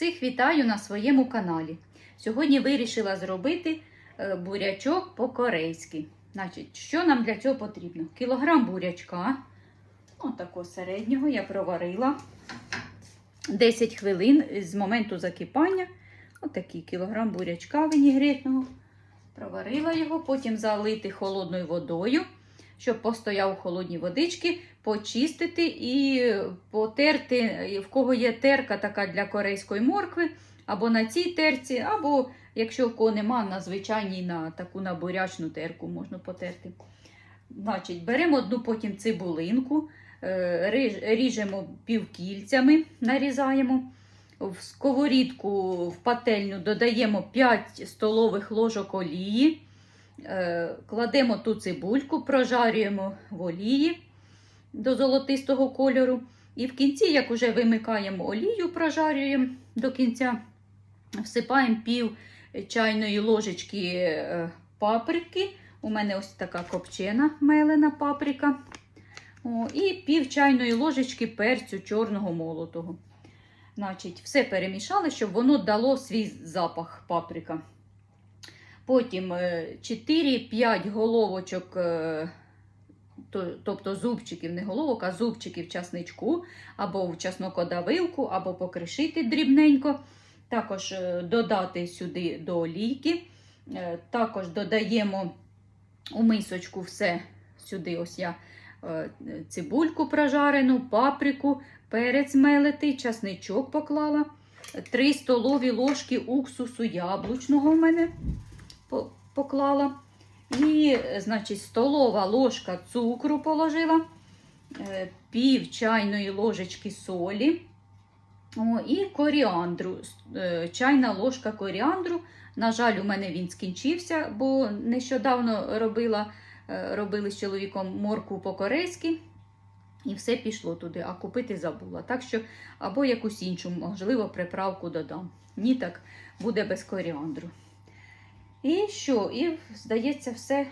Всіх вітаю на своєму каналі. Сьогодні вирішила зробити е, бурячок по-корейськи. Значить, що нам для цього потрібно? Кілограм бурячка, отакого середнього, я проварила 10 хвилин з моменту закипання. Отакий кілограм бурячка вінігретного. Проварила його, потім залити холодною водою, щоб постояв у холодній водички, почистити і потерти, в кого є терка така для корейської моркви, або на цій терці, або, якщо в кого нема, на звичайній на таку на бурячну терку можна потерти. Значить, Беремо одну потім цибулинку, е, ріжемо півкільцями, нарізаємо. В сковорідку в пательню додаємо 5 столових ложок олії, кладемо ту цибульку, прожарюємо в олії до золотистого кольору. І в кінці, як вже вимикаємо олію, прожарюємо до кінця, всипаємо пів чайної ложечки е, паприки. У мене ось така копчена мелена паприка. О, і пів чайної ложечки перцю чорного молотого. Значить, все перемішали, щоб воно дало свій запах паприка. Потім е, 4-5 головочок, е, тобто зубчиків, не головок, а зубчиків часничку, або в часнокодавилку, або покришити дрібненько. Також е, додати сюди до олійки. Е, Також додаємо у мисочку все сюди. Ось я е, цибульку прожарену, паприку, перець мелитий, часничок поклала. 3 столові ложки уксусу яблучного в мене поклала. І, значить, столова ложка цукру положила, е, пів чайної ложечки солі. О, і коріандру, е, чайна ложка коріандру. На жаль, у мене він скінчився, бо нещодавно робила, е, робили з чоловіком моркву по-корейськи. І все пішло туди, а купити забула. Так що, або якусь іншу, можливо, приправку додам. Ні, так буде без коріандру. І що? І, здається, все,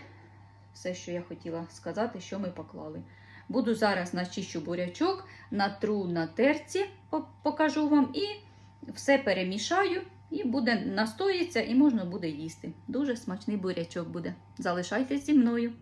все, що я хотіла сказати, що ми поклали. Буду зараз начищу бурячок, натру на терці, покажу вам, і все перемішаю, і буде настоїться, і можна буде їсти. Дуже смачний бурячок буде. Залишайтесь зі мною.